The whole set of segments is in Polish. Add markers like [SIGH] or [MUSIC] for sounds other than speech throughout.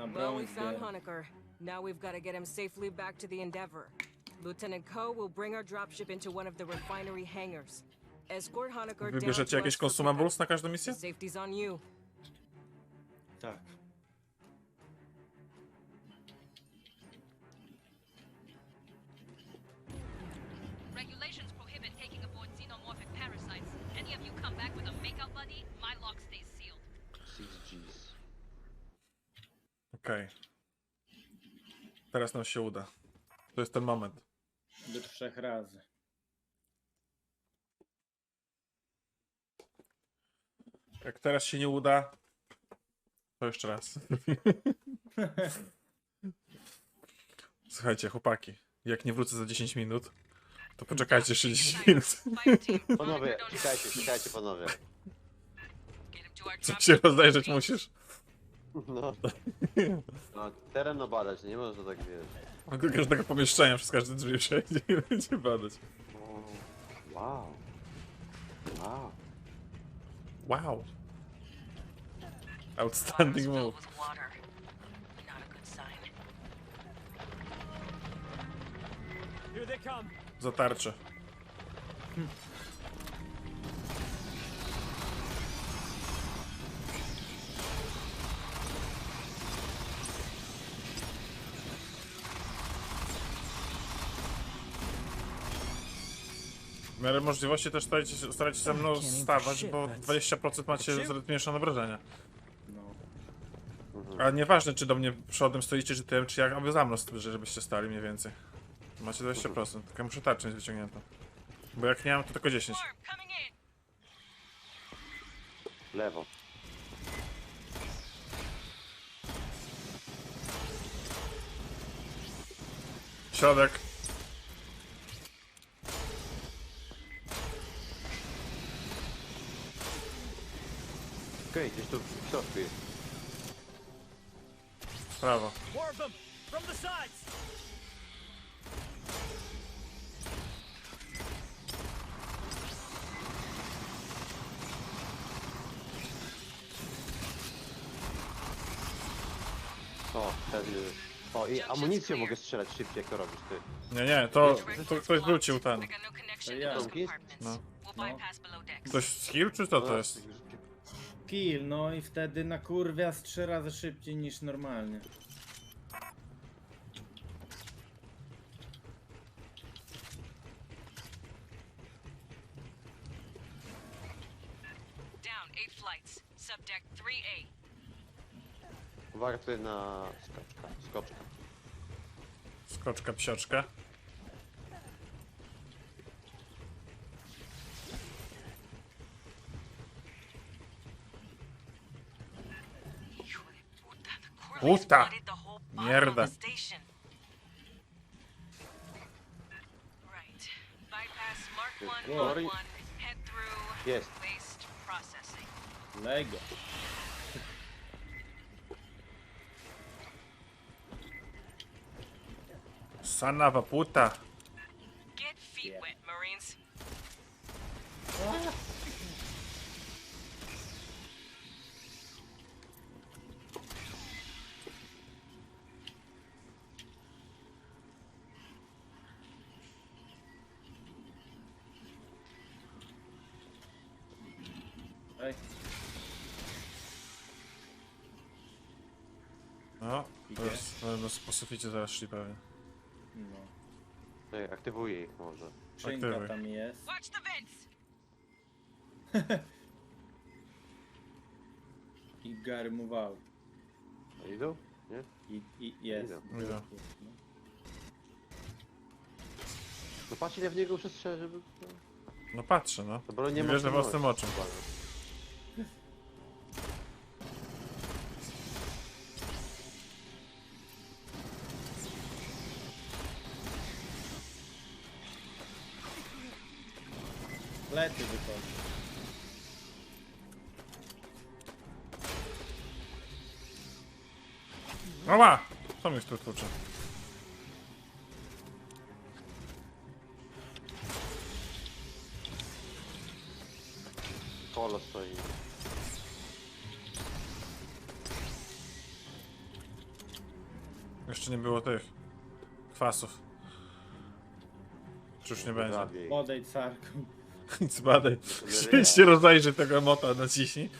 na Well, broń we found zbieram. Honecker. Now we've got to get him safely back to the Endeavor. Lieutenant Ko will bring our dropship into one of the refinery hangars. Escort Honecker down Wybierzecie to jakieś us for consumables na każdą misję? pickup. Safety's on you. Tak. Okej. Teraz nam się uda. To jest ten moment. Do trzech razy. Jak teraz się nie uda, to jeszcze raz. [LAUGHS] Słuchajcie, chłopaki, jak nie wrócę za 10 minut, to poczekajcie jeszcze 10 minut. Panowie, czekajcie, czekajcie panowie. Co się rozdajesz musisz? No. [LAUGHS] no teren obadać, nie można tak wiesz. Do każdego pomieszczenia, przez każde drzwi przejdzie i będzie badać. Wow. Wow. Wow. Outstanding move. with water. W miarę możliwości też starajcie się, starajcie się ze mną stawać, bo 20% macie zmniejszone obrażenia. No. A nieważne, czy do mnie przodem stoicie, czy tyłem, czy jak, aby za mną, żebyście stali mniej więcej. Macie 20%, tylko ja muszę tarczę mieć wyciągniętą. Bo jak nie mam, to tylko 10. Storm coming in. Lewo. Środek. Okej, gdzieś tu w środku jest. Prawo. More of them! From the sides! O, wtedy... O, i amunicją mogę strzelać szybciej, jak to robisz ty. Nie, nie, to, to ktoś wrócił ten. No Okay. No. No. Ktoś z heal, czy to to jest? Kill, no i wtedy na kurwia z trzy razy szybciej niż normalnie. Down eight flights. Subdeck 3A. Uwaga tutaj na skoczka. Skoczka. Skoczka, psioczka. Puta mierda. Есть. Лего. Санава пута. Suficie zaraz szli pewnie. no. Ej, aktywuję ich może. Skrzynka Aktywuj. tam jest. Watch the vents. [LAUGHS] I Gary move out. A idą? Nie? I, i jest. Idę. Idę. No. No patrz ile w niego przestrzelę, żeby... No patrzę, no. To bo nie Nie ma wierzę własnym oczom. Lety wychodzi. Ała! Co mi tu tłucze? Kolo stoi. Jeszcze nie było tych kwasów. Czy już nie będzie? Prawie. Odejdź sarką. [LAUGHS] Nic badaj. Się rozejrzy tego mota, naciśnij. [LAUGHS]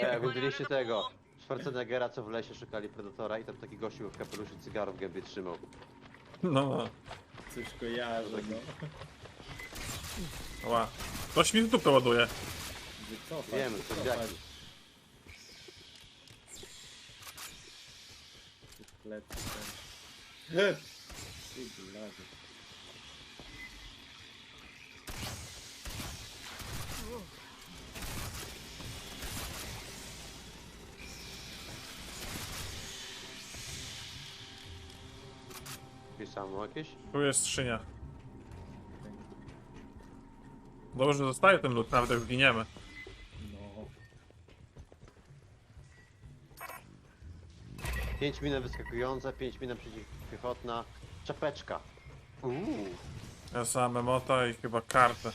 E, widzieliście tego? Schwarzeneggera, co w lesie szukali Predatora i tam taki gościu w kapeluszu cygarów w gębie trzymał. No. Coś kojarzę, no. Ła. Ktoś mi w dupę ładuje. Wycofać, Wiem, to wycofać. jaki. Plecy ten. Ty blady. Samo jakieś? Tu jest skrzynia. Dobrze, że zostaje ten lód, nawet jak zginiemy. No. 5 mina wyskakująca, 5 mina przeciwpiechotna, czapeczka. Uuu, Ja sam mota i chyba kartę.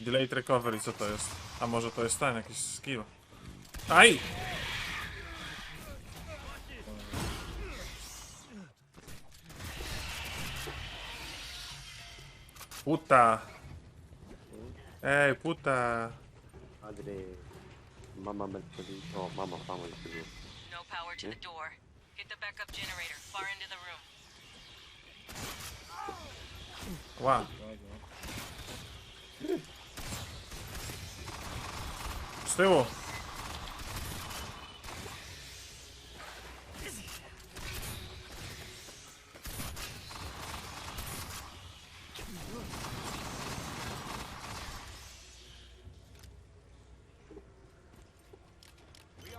Delayed recovery, co to jest? A może to jest ten, jakiś skill. Aj! Puta! Ej, puta! Adry. Mama Mercury. O, mama, mama Mercury. No power to the door. Hit the backup generator, far into the room. Ła! Z tyłu!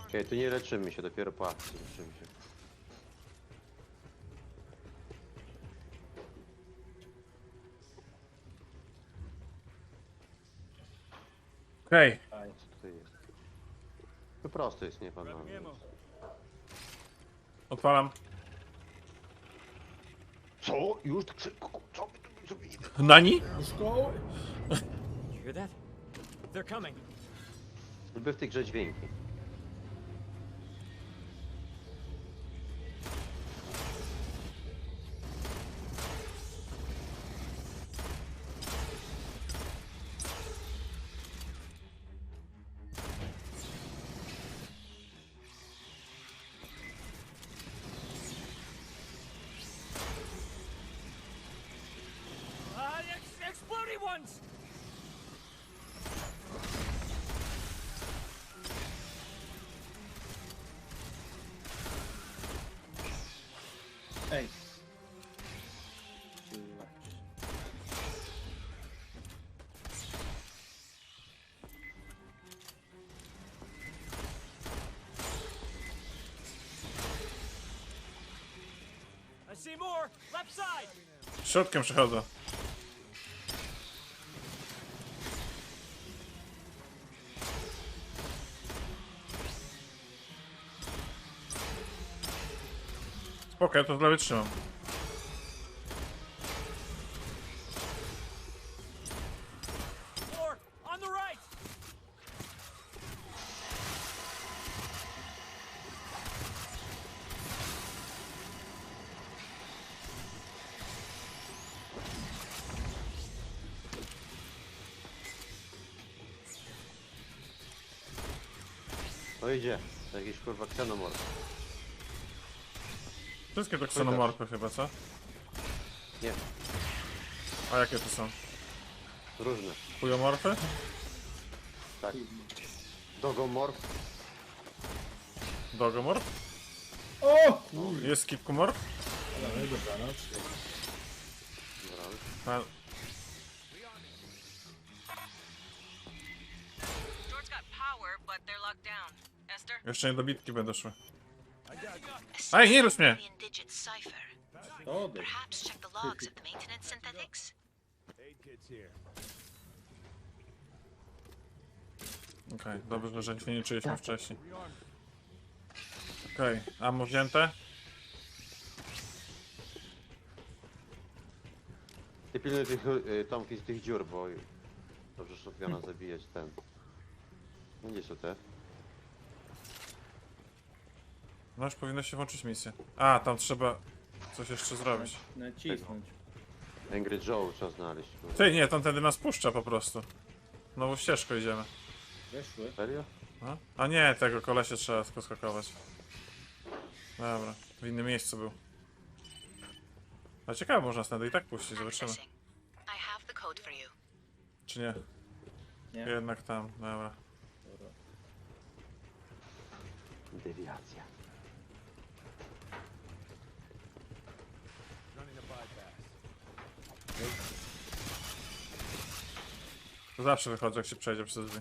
Okej, tu nie leczymy się, dopiero po akcji leczymy się. Okej, Co tutaj jest? Po prostu jest, nie pan odpalam. Co? Już tak szybko? Co wy tu zrobili? Nani? You hear that? They're coming. Lubię w tej grze dźwięki. Ej. I see more. Left side. Środkiem przechodzę. Spoko, ja to dla wytrzymam. No idzie. To jakiś kurwa ksenomor. Wszystkie to ksenomorfy chyba, co? Nie, A jakie to są? różne. Chujomorfy? Tak. Dogomorf. Dogomorf? O! Jest kipkumorf? A, got power, but they're locked down. Esther? jeszcze nie do bitki będę szły. Ej, nie rusz mnie! To odejdź. Perhaps check the logs of the maintenance synthetics. Okej, dobrze, że się nie czuliśmy wcześniej. Okej, ammo wzięte? Ty pilnuj tych, y, Tomki z tych dziur, bo dobrze shotguna zabijać ten. No Gdzie są te? No już powinno się włączyć misję. A, tam trzeba coś jeszcze zrobić. Nacisnąć. Angry Joe trzeba znaleźć. Ty, nie, tamtędy nas puszcza po prostu. Nową ścieżką idziemy. Weszły. Serio? No? A nie, tego kolesia trzeba tylko skakować. Dobra, w innym miejscu był. A ciekawe, można stąd i tak puścić, zobaczymy. Accessing. I have the code for you. Czy nie? Nie. Jednak tam, dobra. Dobra. Dewiacja. To zawsze wychodzę, jak się przejdzie przez drzwi.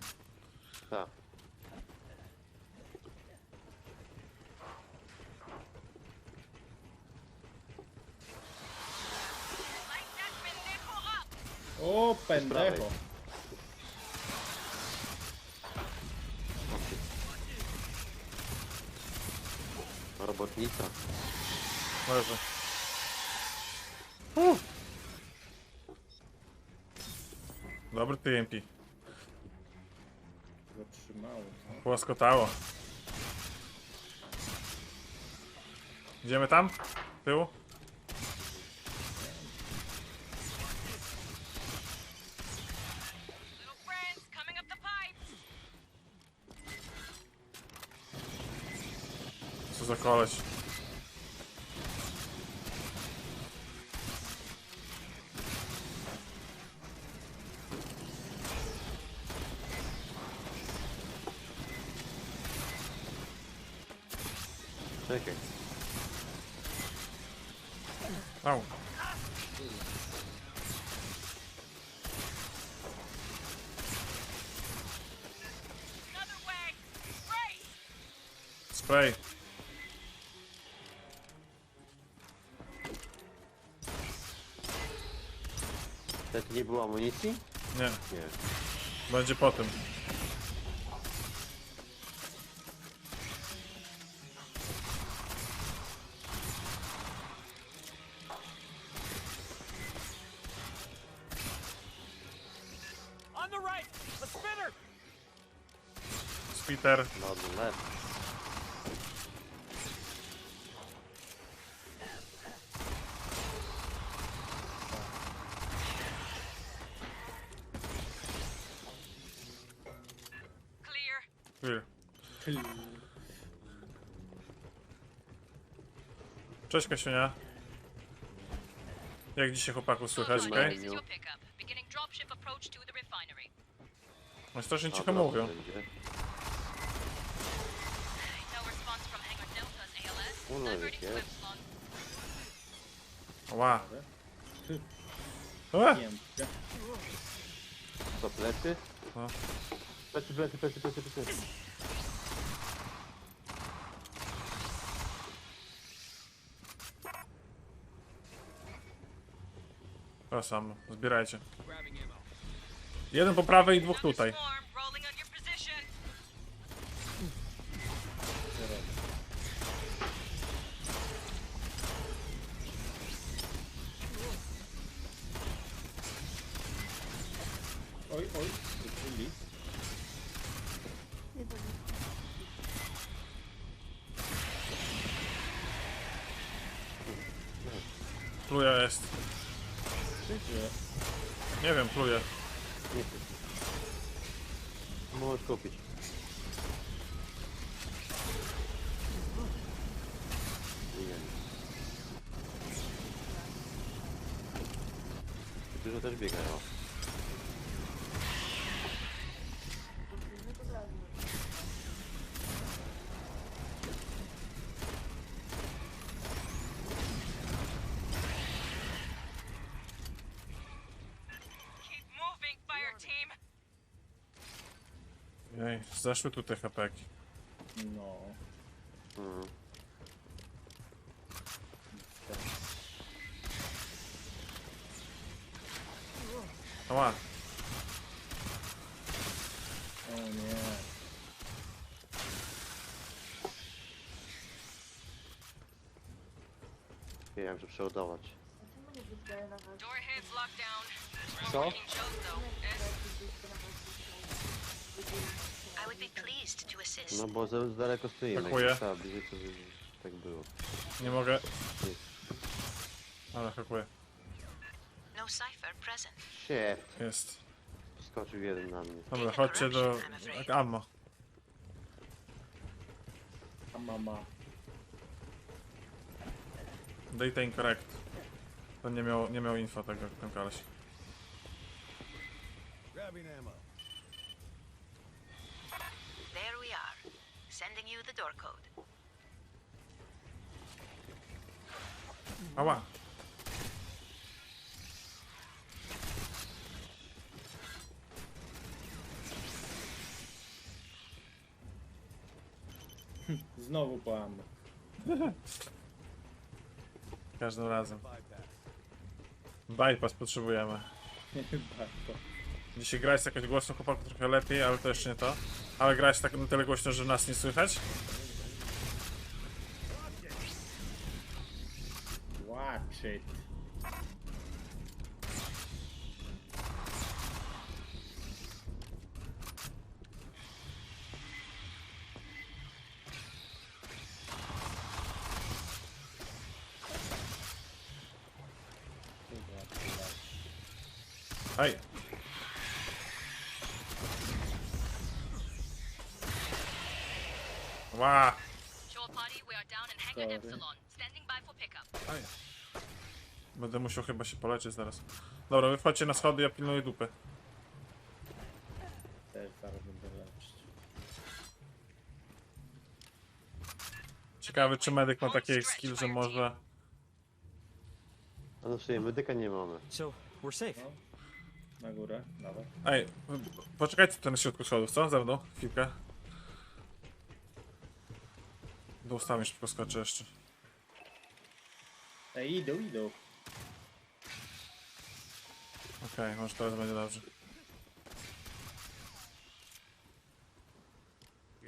Tak. O, pendejo. Robotnica. Leży. Dobry TMP. Zatrzymało. co? Płaskotało. Idziemy tam? Tyłu? Little friends coming up the pipes! Co za koleś? Czekaj. Au. Spray. Wtedy nie było amunicji? Nie, Nie. będzie po No, no left. Clear. Clear. Cześć Kasiunia. Jak dzisiaj chłopaku słychać, okej? This is your pickup. Beginning dropship approach to the refinery. Okay? Strasznie cicho mówią. będzie. Yes. Epsilon. Ła. Co, plecy? No. Plecy, plecy, plecy, plecy, plecy. To samo, zbierajcie. Jeden po prawej i dwóch tutaj. Pluja jest. Nie wiem, pluje. Nie chcę. Możesz kupić. Dużo też biegają. Jej, zeszły tu te hapeki. No. Mhm. Ła. O nie. Wiem, że przeładować. Door heads locked down. Co? No bo za daleko stoimy. Dziękuję. Jak trzeba bliżej, to... tak było. Nie mogę. Ale hakuję. No cipher present. Shit. Jest. Skoczył jeden na mnie. Dobra, chodźcie do... jak ammo. A mama. Data incorrect. To nie miał, nie miał info tego, ten koleś. Grabbing ammo. Door code. Ała! Znowu po ammo. [LAUGHS] Każdym razem. Bypass. Potrzebujemy. [LAUGHS] Bardzo. Dzisiaj grać jakoś głośno chłopaku trochę lepiej, ale to jeszcze nie to. Ale grać tak na tyle głośno, że nas nie słychać. Watch it. Hej! Epsilon. Standing by for pickup. Będę musiał chyba się poleczyć zaraz. Dobra, wy wchodźcie na schody, ja pilnuję dupy. Też zaraz będę leczyć. Ciekawy, czy medyk ma taki skill, że może... A no w sumie medyka nie mamy. So, we're safe. No. Na górę, dawaj. Ej, poczekajcie tutaj na środku schodów, co? Ze mną, chwilkę. Do ustami szybko skoczę jeszcze. Ej, idą, idą. Okej, może teraz będzie dobrze.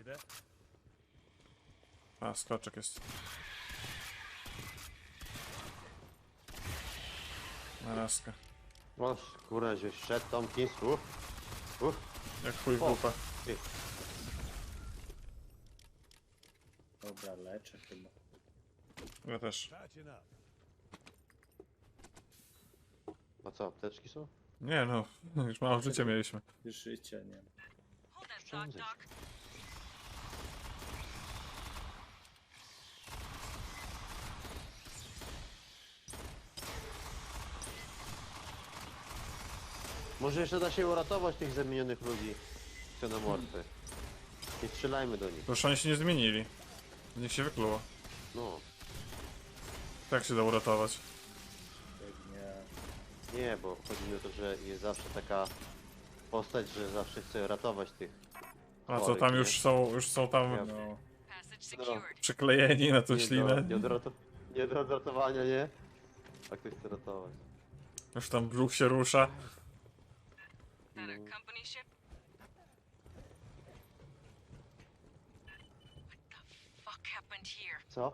That? A, skoczek jest. Na raskę. O, kurna, że szedł Tomkins. Uff. Uff. Jak chuj w O. dupę. Ty. Dobra, leczę chyba. Ja też. A co, apteczki są? Nie no, [LAUGHS] już mało życia mieliśmy. Już życia nie ma. Rządzę. Doc. Może jeszcze da się uratować tych zamienionych ludzi. Xenomorfy. Nie strzelajmy do nich. Proszę, oni się nie zmienili. Niech się wykluło. No. Tak się da uratować. Pewnie. Nie, bo chodzi mi o to, że jest zawsze taka postać, że zawsze chce ratować tych. A co, tam nie? już są, już są tam Ja- No. Passage secured. przyklejeni na tą Nie do, ślinę. nie, do rato, nie do odratowania, nie? A ktoś chce ratować. Już tam brzuch się rusza. That a company ship? Happened here? Co?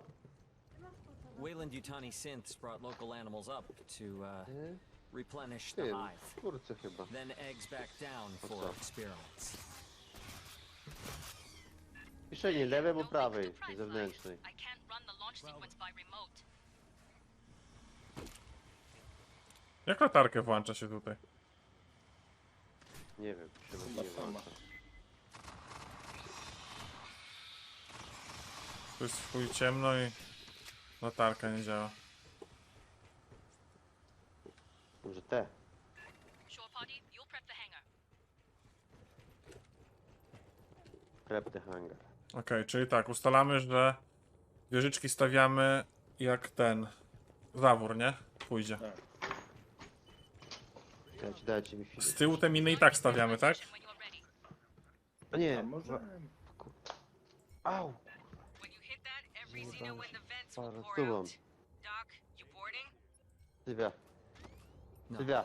Wayland Yutani synths brought local animals up to uh, Nie? replenish the Tym, hive. kurczę chyba. Then eggs back down for experiments. Pisze nie lewej, bo No prawej, zewnętrznej. I can't run the launch sequence by remote. Jak latarkę włącza się tutaj? Nie wiem, chyba Chyba nie sama. włącza. Tu jest w chuj ciemno i latarka nie działa. Może te. Shore party, you'll prep the hangar. Prep the hangar. Okej, czyli tak, ustalamy, że wieżyczki stawiamy jak ten zawór, nie? Pójdzie. Tak. Dajcie, dajcie mi chwilę. Z tyłu te miny i tak stawiamy, tak? A nie, A może... Au! Will Parę tubą. out. Doc, you boarding? Sylwia, No, Sylwia.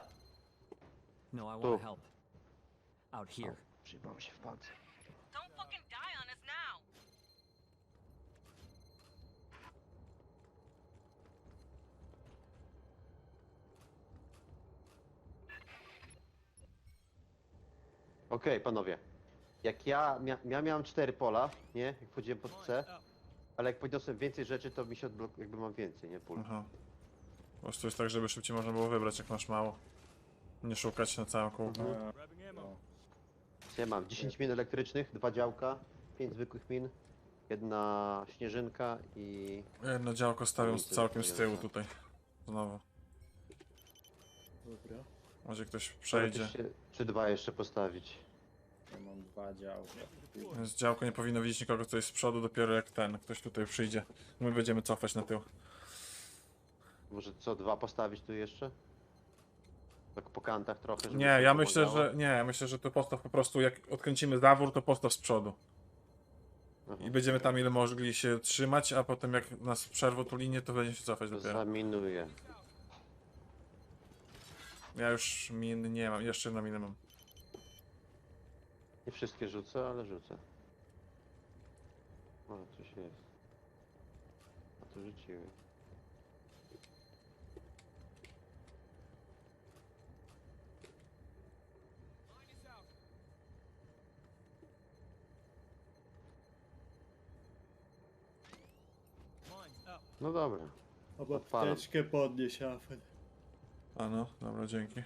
no, I want to help. Out here. Przyjmam się w palce. Don't fucking die on us now! Okej, panowie. Jak ja, mia ja miałem cztery pola, nie? Jak wchodziłem pod C, Ale jak podniosłem więcej rzeczy, to mi się odblok... jakby mam więcej, nie? Pól. Aha. Po prostu jest tak, żeby szybciej można było wybrać, jak masz mało. Nie szukać na całym kółku. A, no. Ja mam 10 min elektrycznych, dwa działka, 5 zwykłych min, jedna śnieżynka i... Jedno działko stawiam z całkiem z tyłu tutaj. Znowu. Dobra. Może ktoś przejdzie. Czy, czy dwa jeszcze postawić? Ja mam dwa działka. Więc działko nie powinno widzieć nikogo, kto jest z przodu, dopiero jak ten, ktoś tutaj przyjdzie. My będziemy cofać na tył. Może co, dwa postawić tu jeszcze? Tak po kantach trochę, żeby Nie, się ja myślę, pomagało? że nie, ja myślę, że to postaw po prostu jak odkręcimy zawór, to postaw z przodu. Aha. I będziemy tam ile mogli się trzymać, a potem jak nas przerwą tu linię, to będziemy się cofać dopiero. Zaminuję. Ja już min nie mam, jeszcze na minę mam. Nie wszystkie rzucę, ale rzucę. O, coś jest. A to rzuciłem. No dobra. Albo Odpalam. apteczkę podnieś, Afet. A no, dobra, dzięki.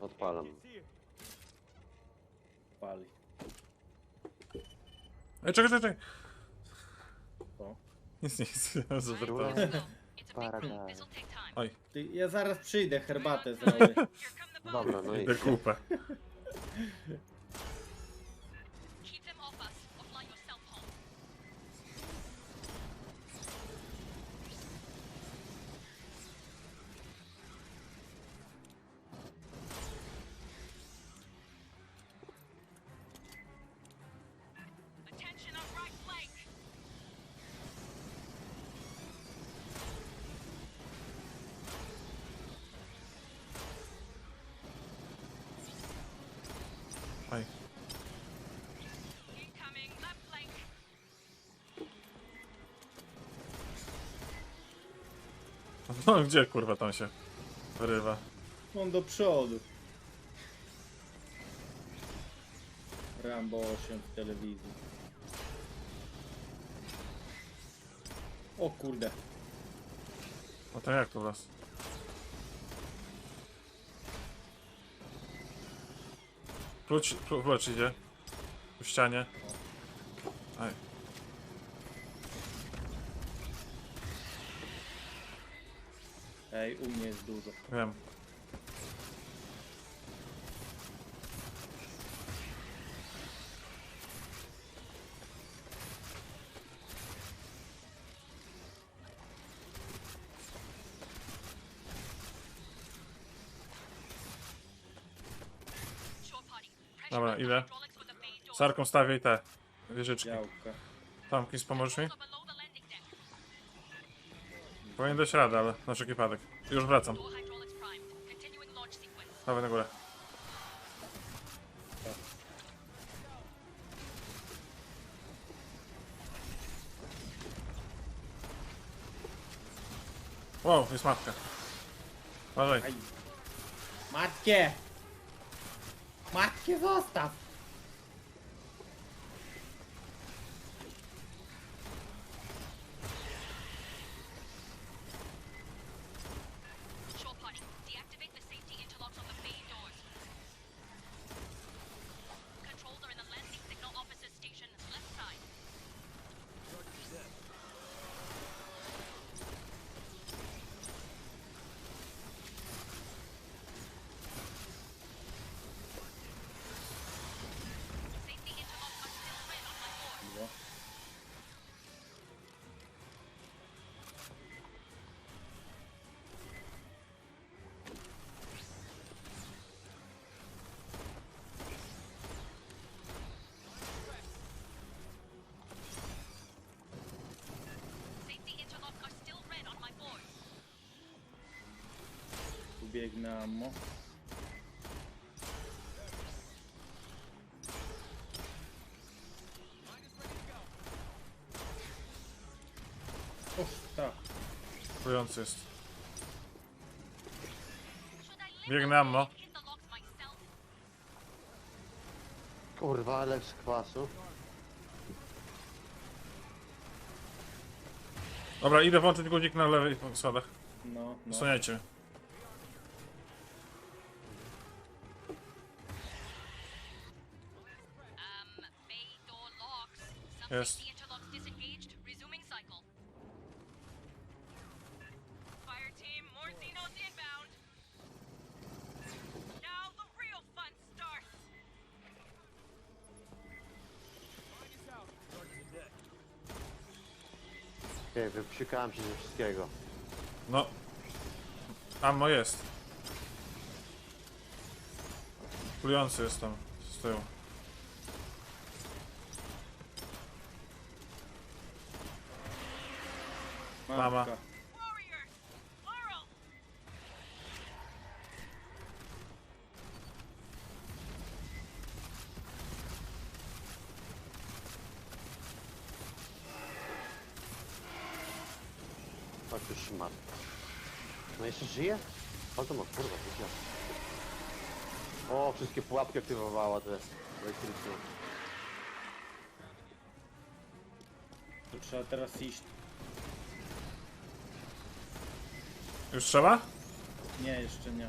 Odpalam. Pali. Ej, czekaj, czekaj. Co? Nic, nic, zażartowałem. Paradise. Oj, Ty, ja zaraz przyjdę, herbatę zrobię. Dobra, no i idę kupę. [LAUGHS] No gdzie kurwa tam się wyrywa? On do przodu. Rambo 8 w telewizji. O kurde. No to jak to was? Klucz, klu- klucz idzie. W ścianie. Aj. Ej, u mnie jest dużo. Wiem. Dobra, idę. Sarką stawiaj te wieżyczki. Działka. Tam, Kis, pomożesz mi? Powinien dać radę, ale na wszelki wypadek. Już wracam. Dawaj na górę. Wow, jest matka. Uważaj. Aj. Matkie! Matkie zostaw! Biegnę ammo. Och, tak. Kupujący jest. Biegnę ammo. kurwa, ale z kwasu. Dobra, idę włączyć guzik na lewej schodach. No, no. Osłaniajcie. Yes. safety interlocks disengaged. Resuming cycle. Fire team, more Xenos inbound. Now the real fun starts. Okej, wyprzykałem się ze wszystkiego. No. Ammo jest. Plujący jest tam z tyłu. Mama. Chodź już szmat. No jeszcze żyje? O to ma kurwa, życia. O, wszystkie pułapki aktywowała te elektryczne. To trzeba teraz iść. Już trzeba? Nie, jeszcze nie.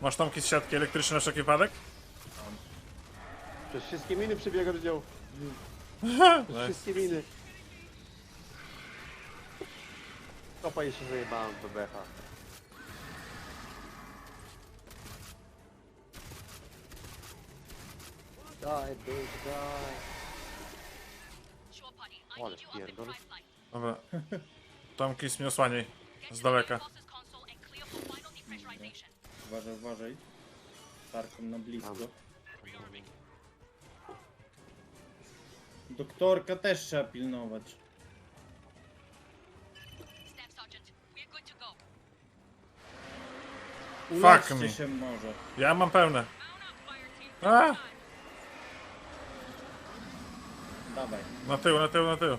Masz tomki z siatki elektryczne na wszelki wypadek? Przez wszystkie miny przebiega do działu. [LAUGHS] Przez wszystkie miny. Kopa jeszcze zajebałem do becha. Daj, bitch, daj. Ale pierdol. Dobra. [LAUGHS] Tomki mnie osłaniaj. Z daleka. Uważaj, uważaj. Tarką na blisko. Doktorka też trzeba pilnować. Fuck Uleczcie me. się może. Ja mam pełne. A! Dawaj. Na tył, na tył, na tył.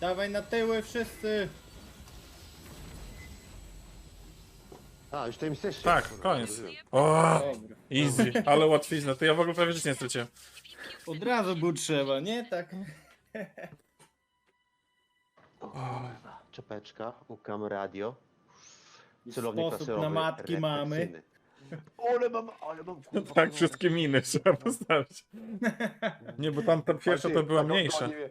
Dawaj na tyły wszyscy! A, już to jesteście. Tak, Kurwa, koniec. rozumiem. O, Dobra. easy, ale łatwizna. To ja w ogóle prawie życie nie straciłem. Od razu był trzeba, nie? Tak. Czepeczka, ukam radio. Celownik Sposób na matki mamy. Ale mam, ale mam kurwa. Tak, wszystkie miny trzeba postawić. [LAUGHS] Nie, bo tam ta pierwsza to była mniejsza. Goni mnie,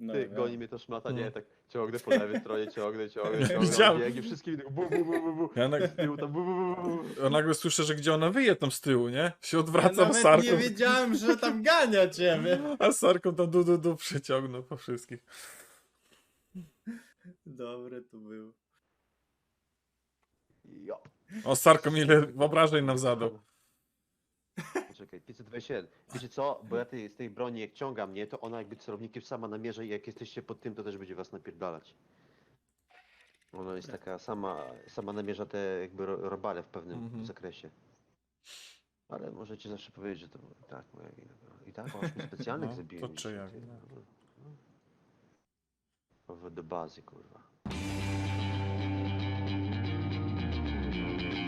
No, ty, ja. goni mnie to szmata, nie, No. tak ciągnę po lewej stronie, ciągnę, ciągnę, [LAUGHS] ciągnę. Widziałem. Biegnie, wszystkie widzę, bu, bu, bu, bu, bu. Ja, nag Z tyłu tam bu, bu, bu, bu, bu. ja nagle słyszę, że gdzie ona wyje tam z tyłu, nie? Się Ja odwracam nawet sarką, nie wiedziałem, że tam gania ciebie. a sarką tam du, du, du przyciągnął po wszystkich. Dobre to było. Jo. O, sarką ile wyobrażeń nam zadał. Czekaj, 521. Wiecie co, bo ja tej, z tej broni jak ciąga mnie, to ona jakby celownikiem sama namierza i jak jesteście pod tym, to też będzie was napierdalać. Ona jest taka sama, sama namierza te jakby ro- robale w pewnym Mhm. zakresie. Ale możecie zawsze powiedzieć, że to tak moja wina. była. I tak, ośmy specjalnych No, zabiłem. to czyja dzisiaj, ty. wina? No. W- Do bazy, kurwa. Thank you.